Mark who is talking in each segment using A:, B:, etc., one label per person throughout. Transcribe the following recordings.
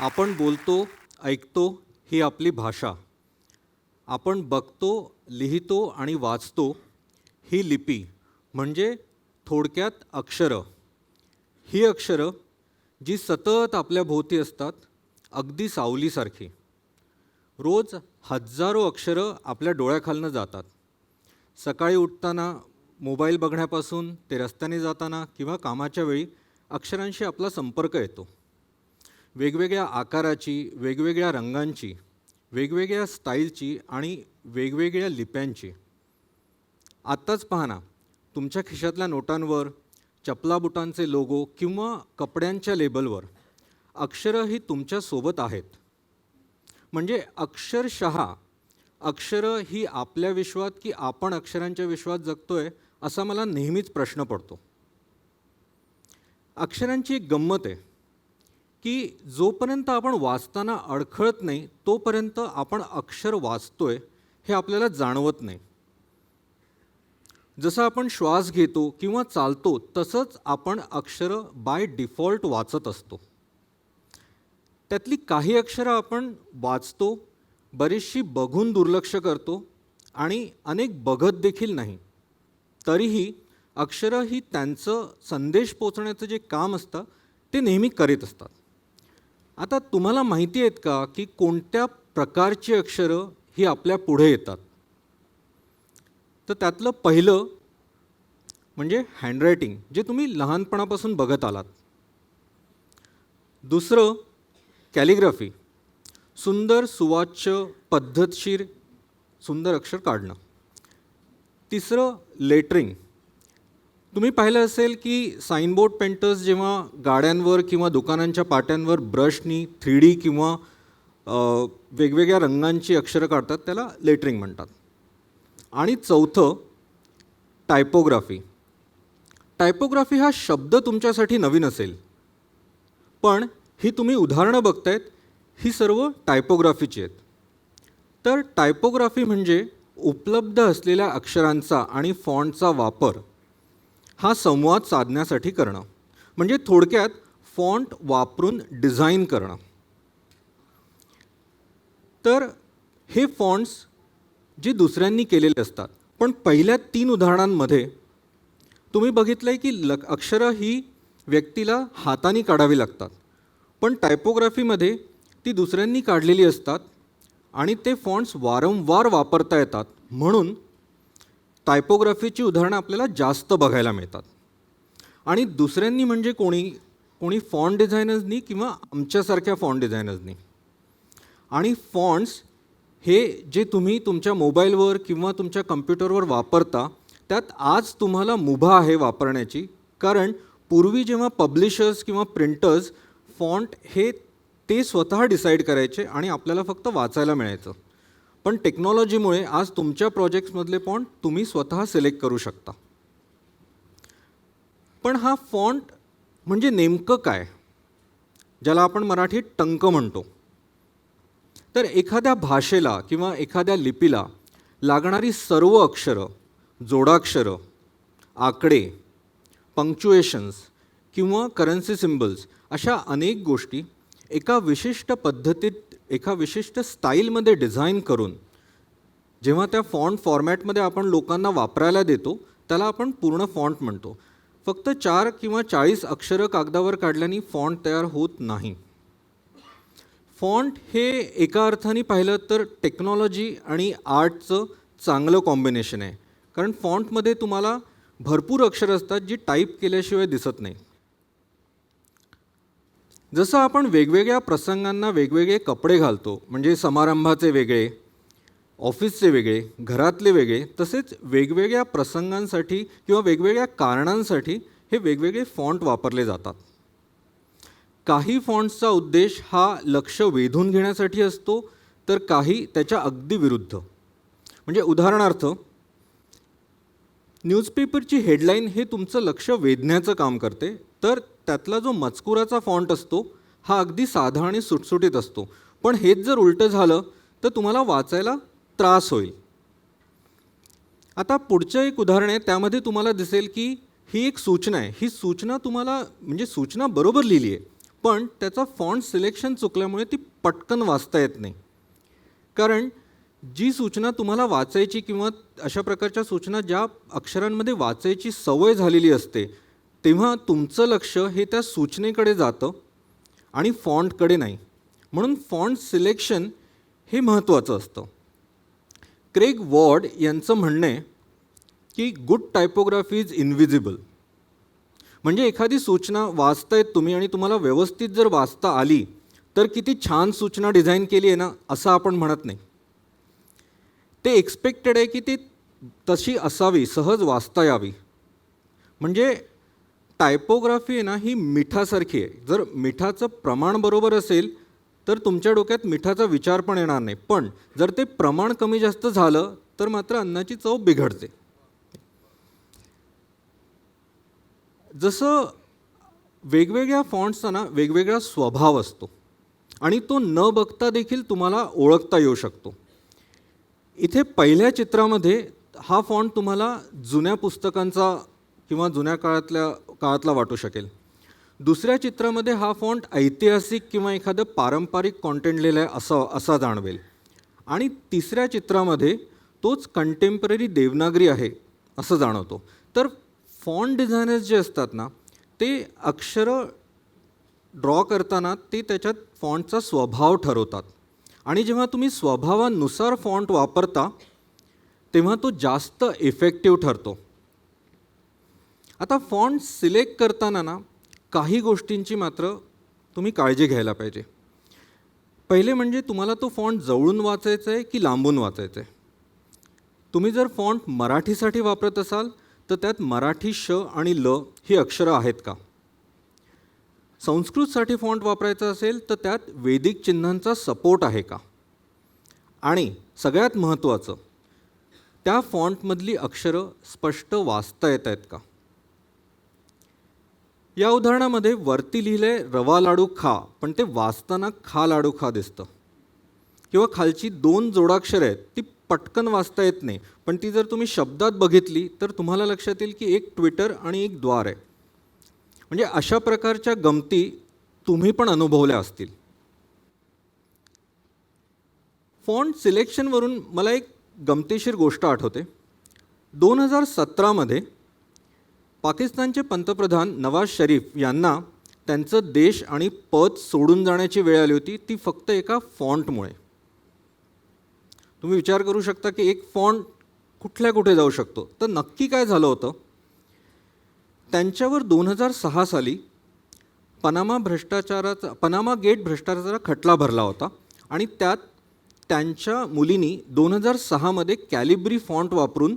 A: आपण बोलतो ऐकतो ही आपली भाषा. आपण बघतो लिहितो आणि वाचतो ही लिपी म्हणजे थोडक्यात अक्षरं. ही अक्षरं जी सतत आपल्या भोवती असतात अगदी सावलीसारखी. रोज हजारो अक्षरं आपल्या डोळ्याखालनं जातात. सकाळी उठताना मोबाईल बघण्यापासून ते रस्त्याने जाताना किंवा कामाच्या वेळी अक्षरांशी आपला संपर्क येतो. वेगवेगळ्या आकाराची वेगवेगळ्या रंगांची वेगवेगळ्या स्टाईलची आणि वेगवेगळ्या लिप्यांची. आत्ताच पहा ना तुमच्या खिशातल्या नोटांवर चपलाबुटांचे लोगो किंवा कपड्यांच्या लेबलवर अक्षरं ही तुमच्यासोबत आहेत. म्हणजे अक्षरशः अक्षरं ही आपल्या विश्वात की आपण अक्षरांच्या विश्वात जगतोय असा मला नेहमीच प्रश्न पडतो. अक्षरांची एक गंमत आहे. की जोपर्यंत आपण वाचताना अडखळत नाही तोपर्यंत आपण अक्षर वाचतोय हे आपल्याला जाणवत नाही. जसं आपण श्वास घेतो किंवा चालतो तसंच आपण अक्षरं बाय डिफॉल्ट वाचत असतो. त्यातली काही अक्षरं आपण वाचतो बरीचशी बघून दुर्लक्ष करतो आणि अनेक बघत देखील नाही. तरीही अक्षरं ही त्यांचं संदेश पोचण्याचं जे काम असतं ते नेहमी करीत असतात. आता तुम्हाला माहिती आहेत का की कोणत्या प्रकारची अक्षरं ही आपल्या पुढे येतात? तर त्यातलं पहिलं म्हणजे हँडरायटिंग जे तुम्ही लहानपणापासून बघत आलात. दुसरं कॅलिग्राफी सुंदर सुवाच्य पद्धतशीर सुंदर अक्षर काढणं. तिसरं लेटरिंग तुम्ही पाहिलं असेल की साईनबोर्ड पेंटर्स जेव्हा गाड्यांवर किंवा दुकानांच्या पाट्यांवर ब्रशनी थ्री डी किंवा वेगवेगळ्या रंगांची अक्षरं काढतात त्याला लेटरिंग म्हणतात. आणि चौथं टायपोग्राफी टायपोग्राफी हा शब्द तुमच्यासाठी नवीन असेल. पण ही तुम्ही उदाहरणं बघतायत ही सर्व टायपोग्राफीची आहेत. तर टायपोग्राफी म्हणजे उपलब्ध असलेल्या अक्षरांचा आणि फॉन्टचा वापर हा संवाद साधण्यासाठी करणं. म्हणजे थोडक्यात फॉन्ट वापरून डिझाईन करणं. तर हे फॉन्ट्स जे दुसऱ्यांनी केलेले असतात पण पहिल्या तीन उदाहरणांमध्ये तुम्ही बघितलं आहे की लक अक्षरं ही व्यक्तीला हाताने काढावी लागतात. पण टायपोग्राफीमध्ये ती दुसऱ्यांनी काढलेली असतात आणि ते फॉन्ट्स वारंवार वापरता येतात म्हणून टायपोग्राफीची उदाहरणं आपल्याला जास्त बघायला मिळतात. आणि दुसऱ्यांनी म्हणजे कोणी कोणी फॉन्ट डिझायनर्सनी किंवा आमच्यासारख्या फॉन्ट डिझायनर्सनी आणि फॉन्ट्स हे जे तुम्ही तुमच्या मोबाईलवर किंवा तुमच्या कम्प्युटरवर वापरता त्यात आज तुम्हाला मुभा आहे वापरण्याची. कारण पूर्वी जेव्हा पब्लिशर्स किंवा प्रिंटर्स फॉन्ट हे ते स्वतः डिसाईड करायचे आणि आपल्याला फक्त वाचायला मिळायचं. पण टेक्नॉलॉजीमुळे आज तुमच्या प्रोजेक्ट्समधले फॉन्ट तुम्ही स्वतः सिलेक्ट करू शकता. पण हा फॉन्ट म्हणजे नेमकं काय? ज्याला आपण मराठीत टंक म्हणतो. तर एखाद्या भाषेला किंवा एखाद्या लिपीला लागणारी सर्व अक्षरं जोडाक्षरं आकडे पंक्च्युएशन्स किंवा करन्सी सिम्बल्स अशा अनेक गोष्टी एका विशिष्ट पद्धतीत एका विशिष्ट स्टाईलमध्ये डिझाईन करून जेव्हा त्या फॉन्ट फॉर्मॅटमध्ये आपण लोकांना वापरायला देतो त्याला आपण पूर्ण फॉन्ट म्हणतो. फक्त चार किंवा चाळीस अक्षरं कागदावर काढल्याने फॉन्ट तयार होत नाही. फॉन्ट हे एका अर्थाने पाहिलं तर टेक्नॉलॉजी आणि आर्टचं चांगलं कॉम्बिनेशन आहे. कारण फॉन्टमध्ये तुम्हाला भरपूर अक्षरं असतात जी टाईप केल्याशिवाय दिसत नाही. जसं आपण वेगवेगळ्या प्रसंगांना वेगवेगळे कपडे घालतो म्हणजे समारंभाचे वेगळे ऑफिसचे वेगळे घरातले वेगळे तसेच वेगवेगळ्या प्रसंगांसाठी किंवा वेगवेगळ्या कारणांसाठी हे वेगवेगळे फॉन्ट वापरले जातात. काही फॉन्ट्सचा उद्देश हा लक्ष वेधून घेण्यासाठी असतो तर काही त्याच्या अगदी विरुद्ध. म्हणजे उदाहरणार्थ न्यूजपेपरची हेडलाईन हे तुमचं लक्ष वेधण्याचं काम करते तर त्यातला जो मजकुराचा फॉन्ट असतो हा अगदी साधा आणि सुटसुटीत असतो. पण हेच जर उलटं झालं तर तुम्हाला वाचायला त्रास होईल. आता पुढचं एक उदाहरण आहे त्यामध्ये तुम्हाला दिसेल की ही एक सूचना आहे. ही सूचना तुम्हाला म्हणजे सूचना बरोबर लिहिली आहे पण त्याचा फॉन्ट सिलेक्शन चुकल्यामुळे ती पटकन वाचता येत नाही. कारण जी सूचना तुम्हाला वाचायची किंवा अशा प्रकारच्या सूचना ज्या अक्षरांमध्ये वाचायची सवय झालेली असते तेव्हा तुमचं लक्ष हे त्या सूचनेकडे जातं आणि फॉन्टकडे नाही. म्हणून फॉन्ट सिलेक्शन हे महत्त्वाचं असतं. क्रेग वॉर्ड यांचं म्हणणं आहे की गुड टायपोग्राफी इज इनविजिबल म्हणजे एखादी सूचना वाचतायत तुम्ही आणि तुम्हाला व्यवस्थित जर वाचता आली तर किती छान सूचना डिझाईन केली आहे ना असं आपण म्हणत नाही. ते एक्सपेक्टेड आहे की ती तशी असावी सहज वाचता यावी. म्हणजे टायपोग्राफी आहे ना ही मिठासारखी आहे. जर मिठाचं प्रमाण बरोबर असेल तर तुमच्या डोक्यात मिठाचा विचार पण येणार नाही. पण जर ते प्रमाण कमी जास्त झालं तर मात्र अन्नाची चव बिघडते. जसं वेगवेगळ्या फॉन्ट्सचा ना वेगवेगळा स्वभाव असतो. आणि तो न बघता देखील तुम्हाला ओळखता येऊ शकतो. इथे पहिल्या चित्रामध्ये हा फॉन्ट तुम्हाला जुन्या पुस्तकांचा किंवा जुन्या काळातल्या काळातला वाटू शकेल. दुसऱ्या चित्रामध्ये हा फॉन्ट ऐतिहासिक किंवा एखादं पारंपरिक कॉन्टेंट लिहिलं आहे असं असा जाणवेल. आणि तिसऱ्या चित्रामध्ये तोच कंटेम्पररी देवनागरी आहे असं जाणवतो. तर फॉन्ट डिझायनर्स जे असतात ना ते अक्षरं ड्रॉ करताना ते त्याच्यात फॉन्टचा स्वभाव ठरवतात. आणि जेव्हा तुम्ही स्वभावानुसार फॉन्ट वापरता तेव्हा तो जास्त इफेक्टिव्ह ठरतो. आता फॉन्ट सिलेक्ट करताना ना काही गोष्टींची मात्र तुम्ही काळजी घ्यायला पाहिजे. पहिले म्हणजे तुम्हाला तो फॉन्ट जवळून वाचायचा आहे की लांबून वाचायचा आहे? तुम्ही जर फॉन्ट मराठीसाठी वापरत असाल तर त्यात मराठी श आणि ल ही अक्षरं आहेत का? संस्कृतसाठी फॉन्ट वापरायचा असेल तर त्यात वैदिक चिन्हांचा सपोर्ट आहे का? आणि सगळ्यात महत्त्वाचं त्या फॉन्टमधली अक्षरं स्पष्ट वाचता येत आहेत का? या उदाहरणामध्ये वरती लिहिलं आहे रवा लाडू खा पण ते वाचताना खा लाडू खा दिसतं. किंवा खालची दोन जोडाक्षर आहेत ती पटकन वाचता येत नाही. पण ती जर तुम्ही शब्दात बघितली तर तुम्हाला लक्षात येईल की एक ट्विटर आणि एक द्वार आहे. म्हणजे अशा प्रकारच्या गमती तुम्ही पण अनुभवल्या असतील. फॉन्ट सिलेक्शनवरून मला एक गमतीशीर गोष्ट आठवते. दोन हजार सतरामध्ये पाकिस्तानचे पंतप्रधान नवाज शरीफ यांना त्यांचं देश आणि पद सोडून जाण्याची वेळ आली होती ती फक्त एका फॉन्टमुळे. तुम्ही विचार करू शकता की एक फॉन्ट कुठल्या कुठे जाऊ शकतो. तर नक्की काय झालं होतं? त्यांच्यावर दोन हजार सहा साली पनामा भ्रष्टाचाराचा पनामा गेट भ्रष्टाचाराचा खटला भरला होता आणि त्यात त्यांच्या मुलींनी दोन हजार सहामध्ये कॅलिब्री फॉन्ट वापरून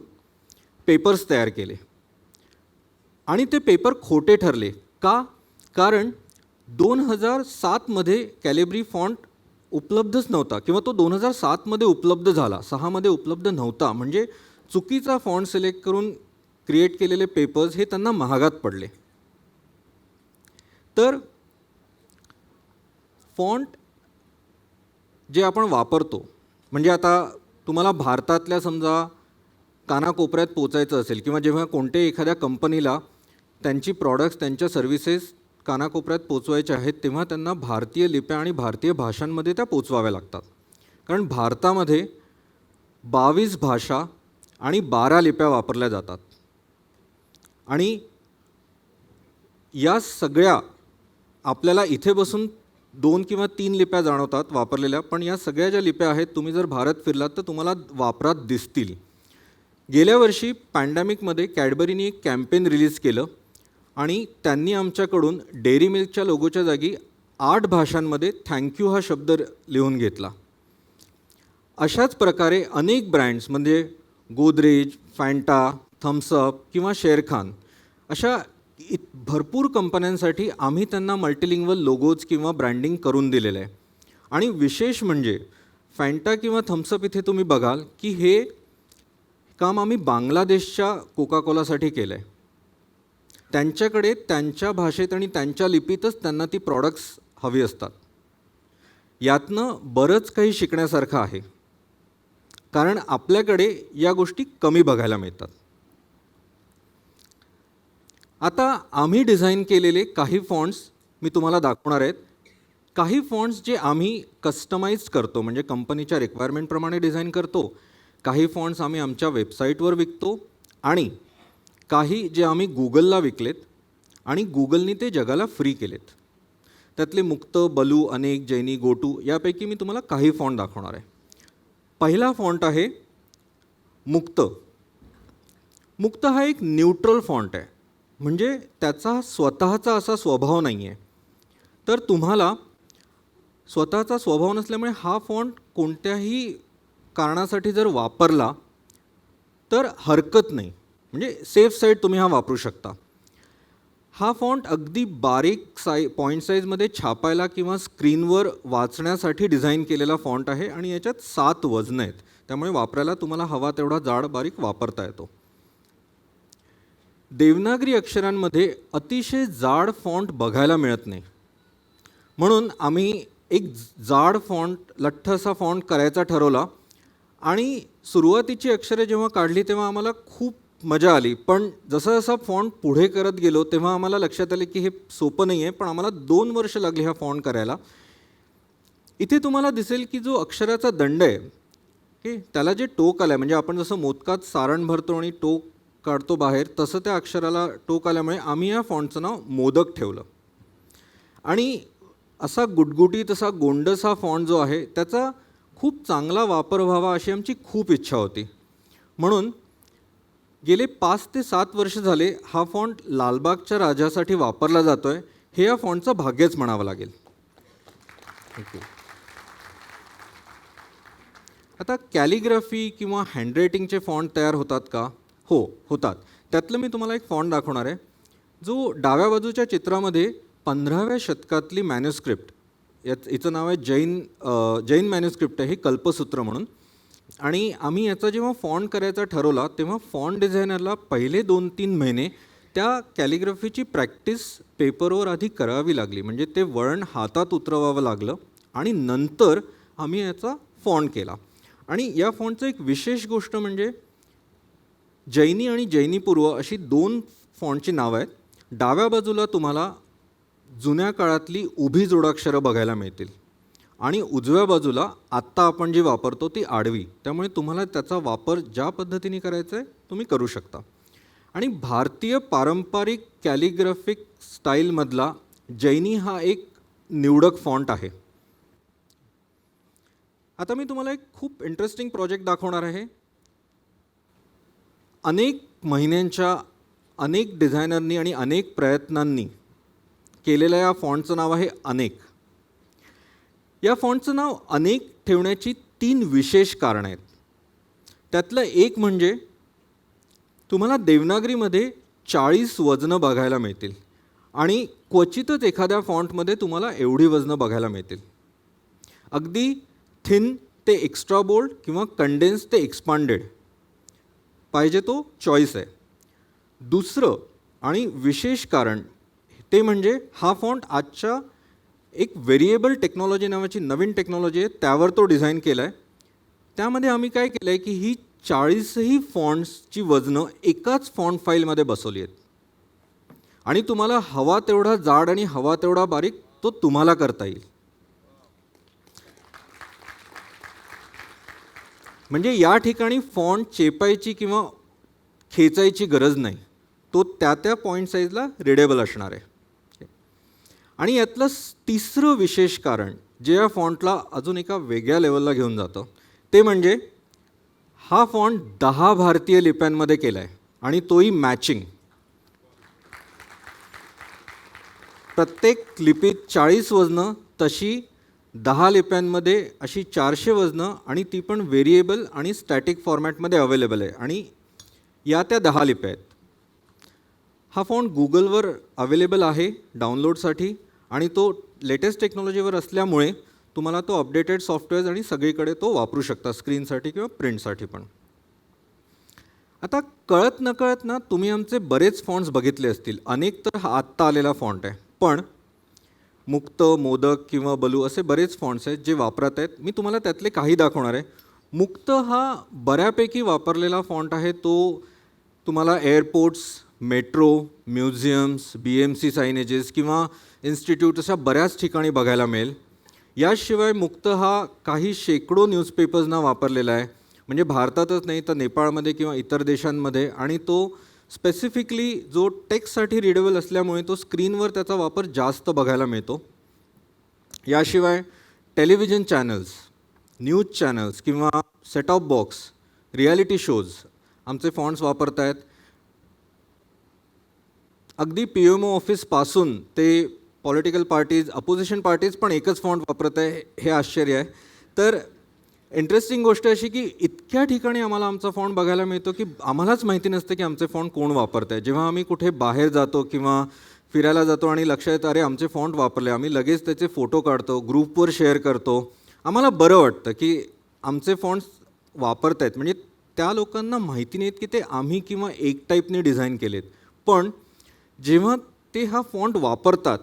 A: पेपर्स तयार केले. आणि ते पेपर खोटे ठरले. का? कारण दोन हजार सातमध्ये कॅलिब्री फॉन्ट उपलब्धच नव्हता. किंवा तो दोन हजार सातमध्ये उपलब्ध झाला. सहामध्ये उपलब्ध नव्हता. म्हणजे चुकीचा फॉन्ट सिलेक्ट करून क्रिएट केलेले पेपर्स हे त्यांना महागात पडले. तर फॉन्ट जे आपण वापरतो म्हणजे आता तुम्हाला भारतातल्या समजा कानाकोपऱ्यात पोचायचं असेल किंवा जेव्हा कोणत्याही एखाद्या कंपनीला त्यांची प्रॉडक्ट्स त्यांच्या सर्व्हिसेस कानाकोपऱ्यात पोचवायच्या आहेत तेव्हा त्यांना भारतीय लिप्या आणि भारतीय भाषांमध्ये त्या पोचवाव्या लागतात. कारण भारतामध्ये बावीस भाषा आणि बारा लिप्या वापरल्या जातात. आणि या सगळ्या आपल्याला इथे बसून दोन किंवा तीन लिप्या जाणवतात वापरलेल्या पण या सगळ्या ज्या लिप्या आहेत तुम्ही जर भारत फिरलात तर तुम्हाला वापरात दिसतील. गेल्या वर्षी पॅन्डेमिकमध्ये कॅडबरीने एक कॅम्पेन रिलीज केलं. आणि त्यांनी आमच्याकडून डेअरी मिल्कच्या लोगोच्या जागी आठ भाषांमध्ये थँक्यू हा शब्द लिहून घेतला. अशाच प्रकारे अनेक ब्रँड्स म्हणजे गोदरेज फॅन्टा थम्सअप किंवा शेरखान अशा इत भरपूर कंपन्यांसाठी आम्ही त्यांना मल्टिलिंगवल लोगोज किंवा ब्रँडिंग करून दिलेलं आहे. आणि विशेष म्हणजे फॅन्टा किंवा थम्सअप इथे तुम्ही बघाल की हे काम आम्ही बांगलादेशच्या कोकाकोलासाठी केलं आहे त्यांच्याकडे त्यांच्या भाषेत आणि त्यांच्या लिपीतच त्यांना ती प्रॉडक्ट्स हवी असतात. यातनं बरंच काही शिकण्यासारखं आहे. कारण आपल्याकडे या गोष्टी कमी बघायला मिळतात. आता आम्ही डिझाईन केलेले काही फॉन्ट्स मी तुम्हाला दाखवणार आहेत. काही फॉन्ट्स जे आम्ही कस्टमाइज करतो म्हणजे कंपनीच्या रिक्वायरमेंटप्रमाणे डिझाईन करतो काही फॉन्ट्स आम्ही आमच्या वेबसाईटवर विकतो आणि काही जे आम्ही गुगलला विकलेत आणि गुगलनी ते जगाला फ्री केलेत. त्यातले मुक्त बलू अनेक जैनी गोटू यापैकी मी तुम्हाला काही फॉन्ट दाखवणार आहे. पहिला फॉन्ट आहे मुक्त. मुक्त हा एक न्यूट्रल फॉन्ट आहे. म्हणजे त्याचा स्वतःचा असा स्वभाव नाही आहे तर तुम्हाला स्वतःचा स्वभाव नसल्यामुळे हा फॉन्ट कोणत्याही कारणासाठी जर वापरला तर हरकत नाही. म्हणजे सेफ साईड तुम्ही हा वापरू शकता. हा फॉन्ट अगदी बारीक साई पॉईंट साईजमध्ये छापायला किंवा स्क्रीनवर वाचण्यासाठी डिझाईन केलेला फॉन्ट आहे आणि याच्यात सात वजनं आहेत. त्यामुळे वापरायला तुम्हाला हवा तेवढा जाड बारीक वापरता येतो. देवनागरी अक्षरांमध्ये अतिशय जाड फॉन्ट बघायला मिळत नाही. म्हणून आम्ही एक जाड फॉन्ट लठ्ठ असा फॉन्ट करायचा ठरवला आणि सुरुवातीची अक्षरे जेव्हा काढली तेव्हा आम्हाला खूप मजा आली. पण जसं जसा फॉन्ट पुढे करत गेलो तेव्हा आम्हाला लक्षात आले की हे सोपं नाही आहे पण आम्हाला दोन वर्ष लागली हा फॉन्ट करायला. इथे तुम्हाला दिसेल की जो अक्षराचा दंड आहे की त्याला जे टोक आलं आहे म्हणजे आपण जसं मोदकात सारण भरतो आणि टोक काढतो बाहेर तसं त्या अक्षराला टोक आल्यामुळे आम्ही या फॉन्टचं नाव मोदक ठेवलं. आणि असा गुटगुटीत असा गोंडस हा फॉन्ट जो आहे त्याचा खूप चांगला वापर व्हावा अशी आमची खूप इच्छा होती. म्हणून गेले पाच ते सात वर्ष झाले हा फॉन्ट लालबागच्या राजासाठी वापरला जातो आहे हे या फॉन्टचं भाग्यच म्हणावं लागेल. आता कॅलिग्राफी किंवा हँडरायटिंगचे फॉन्ट तयार होतात का? हो होतात. त्यातलं मी तुम्हाला एक फॉन्ट दाखवणार आहे. जो डाव्या बाजूच्या चित्रामध्ये पंधराव्या शतकातली मॅन्युस्क्रिप्ट याच हिचं नाव आहे जैन जैन मॅन्युस्क्रिप्ट आहे ही कल्पसूत्र म्हणून. आणि आम्ही याचा जेव्हा फॉन्ट करायचा ठरवला तेव्हा फॉन्ट डिझायनरला पहिले दोन तीन महिने त्या कॅलिग्राफीची प्रॅक्टिस पेपरवर आधी करावी लागली. म्हणजे ते वळण हातात उतरवावं लागलं आणि नंतर आम्ही याचा फॉन्ट केला. आणि या फॉन्टचं एक विशेष गोष्ट म्हणजे जैनी आणि जैनीपूर्व अशी दोन फॉन्टची नावं आहेत. डाव्या बाजूला तुम्हाला जुन्या काळातली उभी जोडाक्षरं बघायला मिळतील. आणि उजव्या बाजूला आत्ता आपण जी वापरतो ती आडवी. त्यामुळे तुम्हाला त्याचा वापर ज्या पद्धतीने करायचा आहे तुम्ही करू शकता. आणि भारतीय पारंपरिक कॅलिग्राफिक स्टाईलमधला जैनी हा एक निवडक फॉन्ट आहे. आता मी तुम्हाला एक खूप इंटरेस्टिंग प्रोजेक्ट दाखवणार आहे. अनेक महिन्यांच्या अनेक डिझायनरनी आणि अनेक प्रयत्नांनी केलेल्या या फॉन्टचं नाव आहे अनेक. या फॉन्टचं नाव अनेक ठेवण्याची तीन विशेष कारणं आहेत. त्यातलं एक म्हणजे तुम्हाला देवनागरीमध्ये चाळीस वजनं बघायला मिळतील आणि क्वचितच एखाद्या फॉन्टमध्ये तुम्हाला एवढी वजनं बघायला मिळतील. अगदी थिन ते एक्स्ट्रा बोल्ड किंवा कंडेन्स ते एक्सपांडेड पाहिजे तो चॉईस आहे. दुसरं आणि विशेष कारण ते म्हणजे हा फॉन्ट आजच्या एक व्हेरिएबल टेक्नॉलॉजी नावाची नवीन टेक्नॉलॉजी आहे त्यावर तो डिझाईन केला आहे त्यामध्ये आम्ही काय केलं आहे की ही चाळीसही फॉन्ट्सची वजनं एकाच फॉन्ट फाईलमध्ये बसवली आहेत. आणि तुम्हाला हवा तेवढा जाड आणि हवा तेवढा बारीक तो तुम्हाला करता येईल. म्हणजे या ठिकाणी फॉन्ट चेपायची किंवा खेचायची गरज नाही. तो त्या त्या पॉईंट साईजला रिडेबल असणार आहे. आणि यातलं तिसरं विशेष कारण जे या फॉन्टला अजून एका वेगळ्या लेवलला घेऊन जातं ते म्हणजे हा फॉन्ट दहा भारतीय लिप्यांमध्ये केला आहे आणि तोही मॅचिंग. प्रत्येक लिपीत चाळीस वजनं तशी दहा लिप्यांमध्ये अशी चारशे वजनं आणि ती पण व्हेरिएबल आणि स्टॅटिक फॉर्मॅटमध्ये अवेलेबल आहे. आणि या त्या दहा लिप्या आहेत. हा फॉन्ट गुगलवर अवेलेबल आहे डाउनलोडसाठी. आणि तो लेटेस्ट टेक्नॉलॉजीवर असल्यामुळे तुम्हाला तो अपडेटेड सॉफ्टवेअर्स आणि सगळीकडे तो वापरू शकता स्क्रीनसाठी किंवा प्रिंटसाठी पण. आता कळत नकळत ना तुम्ही आमचे बरेच फॉन्ट्स बघितले असतील. अनेक तर हा आत्ता आलेला फॉन्ट आहे. पण मुक्त मोदक किंवा बलू असे बरेच फॉन्ट्स आहेत जे वापरत आहेत. मी तुम्हाला त्यातले काही दाखवणार आहे. मुक्त हा बऱ्यापैकी वापरलेला फॉन्ट आहे. तो तुम्हाला airports metro museums B M C signages किंवा इन्स्टिट्यूट अशा बऱ्याच ठिकाणी बघायला मिळेल. याशिवाय मुक्त हा काही शेकडो न्यूजपेपर्सना वापरलेला आहे. म्हणजे भारतातच नाही तर नेपाळमध्ये किंवा इतर देशांमध्ये आणि तो स्पेसिफिकली जो टेक्स्टसाठी रिडेबल असल्यामुळे तो स्क्रीनवर त्याचा वापर जास्त बघायला मिळतो. याशिवाय टेलिव्हिजन चॅनल्स न्यूज चॅनल्स किंवा set top box reality shows आमचे फॉन्ट्स वापरत आहेत अगदी पी एम ओ ऑफिसपासून ते पॉलिटिकल पार्टीज अपोजिशन पार्टीज पण एकच फॉन्ट वापरत आहे हे आश्चर्य आहे. तर इंटरेस्टिंग गोष्ट अशी की इतक्या ठिकाणी आम्हाला आमचा फॉन्ट बघायला मिळतो की आम्हालाच माहिती नसतं की आमचे फॉन्ट कोण वापरत आहे जेव्हा आम्ही कुठे बाहेर जातो किंवा फिरायला जातो आणि लक्षात येतं अरे आमचे फॉन्ट वापरले आम्ही लगेच त्याचे फोटो काढतो ग्रुपवर शेअर करतो. आम्हाला बरं वाटतं की आमचे फॉन्ट्स वापरत आहेत म्हणजे त्या लोकांना माहिती नाहीत की ते आम्ही किंवा एक टाईपने डिझाईन केलेत. पण जेव्हा ते हा फॉन्ट वापरतात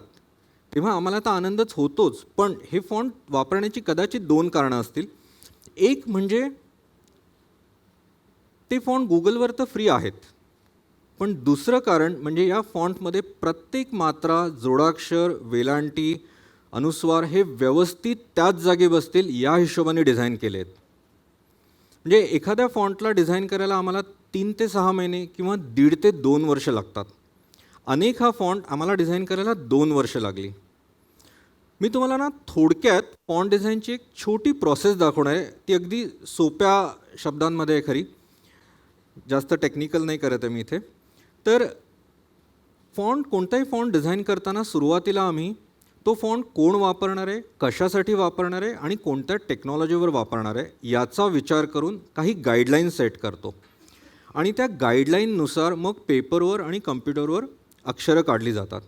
A: तेव्हा आम्हाला तर आनंदच होतोच. पण हे फॉन्ट वापरण्याची कदाचित दोन कारणं असतील. एक म्हणजे ते फॉन्ट गुगलवर तर फ्री आहेत. पण दुसरं कारण म्हणजे या फॉन्टमध्ये प्रत्येक मात्रा जोडाक्षर वेलांटी अनुस्वार हे व्यवस्थित त्याच जागी बसतील या हिशोबाने डिझाईन केले आहेत म्हणजे एखाद्या फॉन्टला डिझाईन करायला आम्हाला तीन ते सहा महिने किंवा दीड ते दोन वर्ष लागतात. अनेक हा फॉन्ट आम्हाला डिझाईन करायला दोन वर्ष लागली. मी तुम्हाला ना थोडक्यात फॉन्ट डिझाईनची एक छोटी प्रोसेस दाखवणार आहे. ती अगदी सोप्या शब्दांमध्ये आहे खरी. जास्त टेक्निकल नाही करत आहे मी इथे. तर फॉन्ट कोणताही फॉन्ट डिझाईन करताना सुरुवातीला आम्ही तो फॉन्ट कोण वापरणार आहे कशासाठी वापरणार आहे आणि कोणत्या टेक्नॉलॉजीवर वापरणार आहे याचा विचार करून काही गाईडलाईन सेट करतो. आणि त्या गाईडलाईननुसार मग पेपरवर आणि कम्प्युटरवर अक्षरं काढली जातात.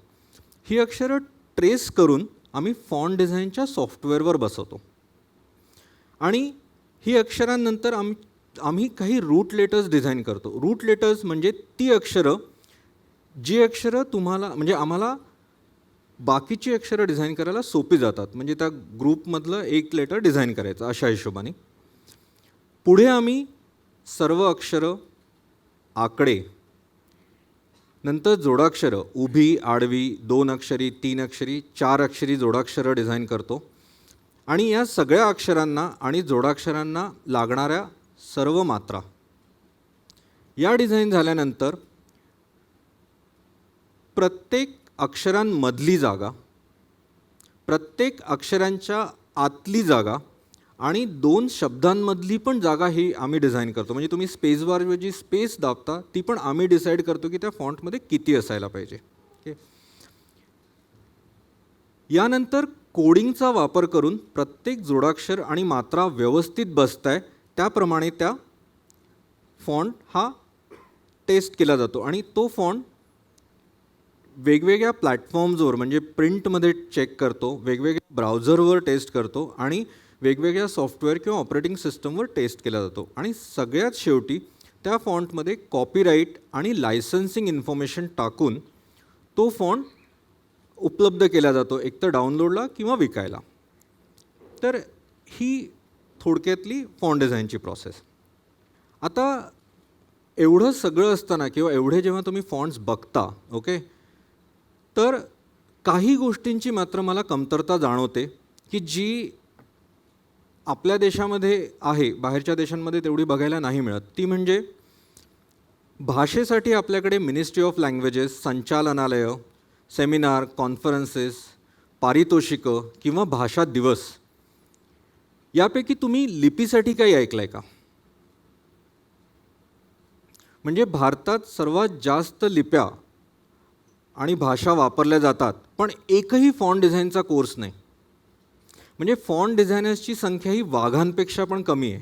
A: ही अक्षरं ट्रेस करून आम्ही फॉन्ट डिझाईनच्या सॉफ्टवेअरवर बसवतो. आणि ही अक्षरांनंतर आम आम्ही काही रूट लेटर्स डिझाईन करतो. रूट लेटर्स म्हणजे ती अक्षरं जी अक्षरं तुम्हाला म्हणजे आम्हाला बाकीची अक्षरं डिझाईन करायला सोपी जातात. म्हणजे त्या ग्रुपमधलं एक लेटर डिझाईन करायचं अशा हिशोबाने. पुढे आम्ही सर्व अक्षरं आकडे नंतर जोडाक्षरं उभी आडवी दोन अक्षरी तीन अक्षरी चार अक्षरी जोडाक्षरं डिझाईन करतो. आणि या सगळ्या अक्षरांना आणि जोडाक्षरांना लागणाऱ्या सर्व मात्रा. या डिझाईन झाल्यानंतर प्रत्येक अक्षरांमधली जागा प्रत्येक अक्षरांच्या आतली जागा आणि दोन शब्दांमधली पण जागा ही आम्ही डिझाईन करतो. म्हणजे तुम्ही स्पेस बारऐवजी स्पेस दाबता ती पण आम्ही डिसाईड करतो की त्या फॉन्टमध्ये किती असायला पाहिजे. ओके यानंतर कोडिंगचा वापर करून प्रत्येक जोडाक्षर आणि मात्रा व्यवस्थित बसत आहे त्याप्रमाणे त्या फॉन्ट हा टेस्ट केला जातो. आणि तो फॉन्ट वेगवेगळ्या प्लॅटफॉर्म्सवर म्हणजे प्रिंटमध्ये चेक करतो वेगवेगळ्या ब्राउझरवर टेस्ट करतो आणि वेगवेगळ्या सॉफ्टवेअर किंवा ऑपरेटिंग सिस्टमवर टेस्ट केला जातो. आणि सगळ्यात शेवटी त्या फॉन्टमध्ये कॉपीराईट आणि लायसन्सिंग इन्फॉर्मेशन टाकून तो फॉन्ट उपलब्ध केला जातो एकतर डाउनलोडला किंवा विकायला. तर ही थोडक्यातली फॉन्ट डिझाईनची प्रोसेस आता एवढं सगळं असताना किंवा एवढे जेव्हा तुम्ही फॉन्ट्स बघता ओके तर काही गोष्टींची मात्र मला कमतरता जाणवते की जी आपल्या देशामध्ये आहे बाहेरच्या देशांमध्ये तेवढी बघायला नाही मिळत. ती म्हणजे भाषेसाठी आपल्याकडे मिनिस्ट्री ऑफ लँग्वेजेस संचालनालय सेमिनार कॉन्फरन्सेस पारितोषिकं किंवा भाषा दिवस यापैकी तुम्ही लिपीसाठी काही ऐकलं आहे का? म्हणजे भारतात सर्वात जास्त लिप्या आणि भाषा वापरल्या जातात पण एकही फॉन्ट डिझाईनचा कोर्स नाही. म्हणजे फॉन्ट डिझायनर्सची संख्या ही वाघांपेक्षा पण कमी आहे.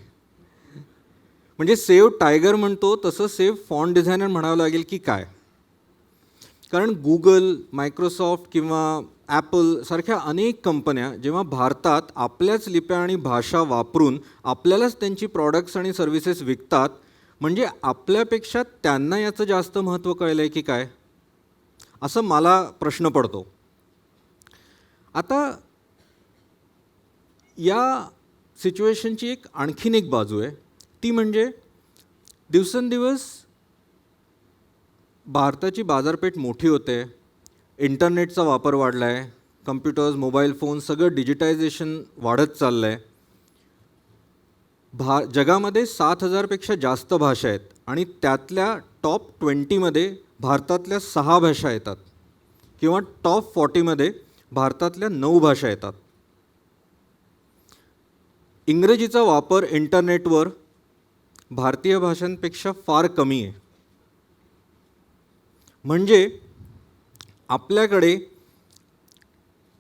A: म्हणजे सेव टायगर म्हणतो तसं सेव फॉन्ट डिझायनर म्हणावं लागेल की काय? कारण गुगल मायक्रोसॉफ्ट किंवा ॲपल सारख्या अनेक कंपन्या जेव्हा भारतात आपल्याच लिप्या आणि भाषा वापरून आपल्यालाच त्यांची प्रॉडक्ट्स आणि सर्व्हिसेस विकतात म्हणजे आपल्यापेक्षा त्यांना याचं जास्त महत्त्व कळलं आहे की काय? असं मला प्रश्न पडतो. आता या सिच्युएशनची एक आणखीन एक बाजू आहे. ती म्हणजे दिवसेंदिवस भारताची बाजारपेठ मोठी होते. इंटरनेटचा वापर वाढला आहे कम्प्युटर्स मोबाईल फोन सगळं डिजिटायझेशन वाढत चाललं आहे भा जगामध्ये सात हजारपेक्षा जास्त भाषा आहेत आणि त्यातल्या टॉप ट्वेंटीमध्ये भारतातल्या सहा भाषा येतात किंवा टॉप फॉर्टीमध्ये भारतातल्या नऊ भाषा येतात. इंग्रजीचा वापर इंटरनेटवर भारतीय भाषांपेक्षा फार कमी आहे. म्हणजे आपल्याकडे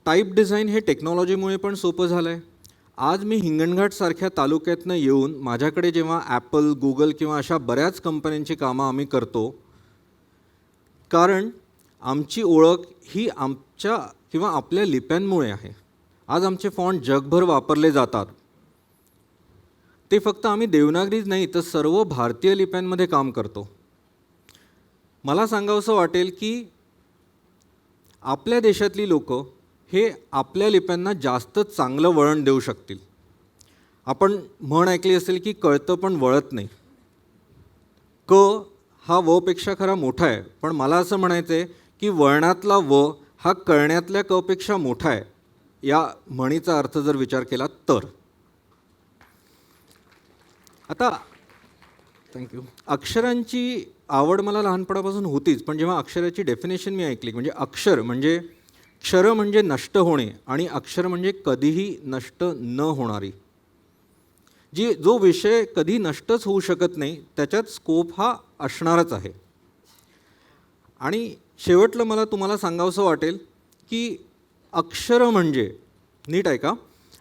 A: टाईप डिझाईन हे टेक्नॉलॉजीमुळे पण सोपं झालं आहे आज मी हिंगणघाटसारख्या तालुक्यातनं येऊन माझ्याकडे जेव्हा ॲपल गुगल किंवा अशा बऱ्याच कंपन्यांची कामं आम्ही करतो कारण आमची ओळख ही आमच्या किंवा आपल्या लिप्यांमुळे आहे. आज आमचे फॉन्ट जगभर वापरले जातात. ते फक्त आम्ही देवनागरीच नाही तर सर्व भारतीय लिप्यांमध्ये काम करतो. मला सांगावंसं वाटेल की आपल्या देशातली लोक हे आपल्या लिप्यांना जास्त चांगलं वळण देऊ शकतील. आपण म्हण ऐकली असेल की कळतं पण वळत नाही. क हा वपेक्षा खरा मोठा आहे पण मला असं म्हणायचं आहे की वळणातला व हा कळण्यातल्या कपेक्षा मोठा आहे या म्हणीचा अर्थ जर विचार केला तर. आता थँक्यू अक्षरांची आवड मला लहानपणापासून होतीच पण जेव्हा अक्षराची डेफिनेशन मी ऐकली म्हणजे अक्षर म्हणजे क्षर म्हणजे नष्ट होणे आणि अक्षर म्हणजे कधीही नष्ट न होणारी. जी जो विषय कधी नष्टच होऊ शकत नाही त्याच्यात स्कोप हा असणारच आहे. आणि शेवटलं मला तुम्हाला सांगावंसं वाटेल की अक्षर म्हणजे नीट आहे का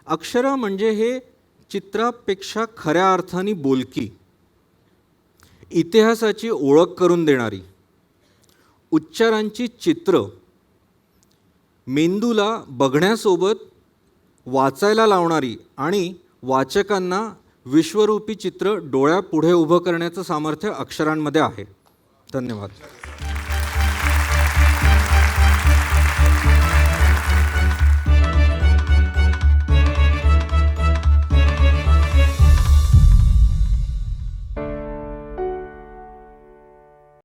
A: अक्षर म्हणजे हे चित्रापेक्षा खऱ्या अर्थाने बोलकी. इतिहासाची ओळख करून देणारी. उच्चारांची चित्र. मेंदूला बघण्यासोबत वाचायला लावणारी आणि वाचकांना विश्वरूपी चित्र डोळ्यापुढे उभं करण्याचं सामर्थ्य अक्षरांमध्ये आहे. धन्यवाद.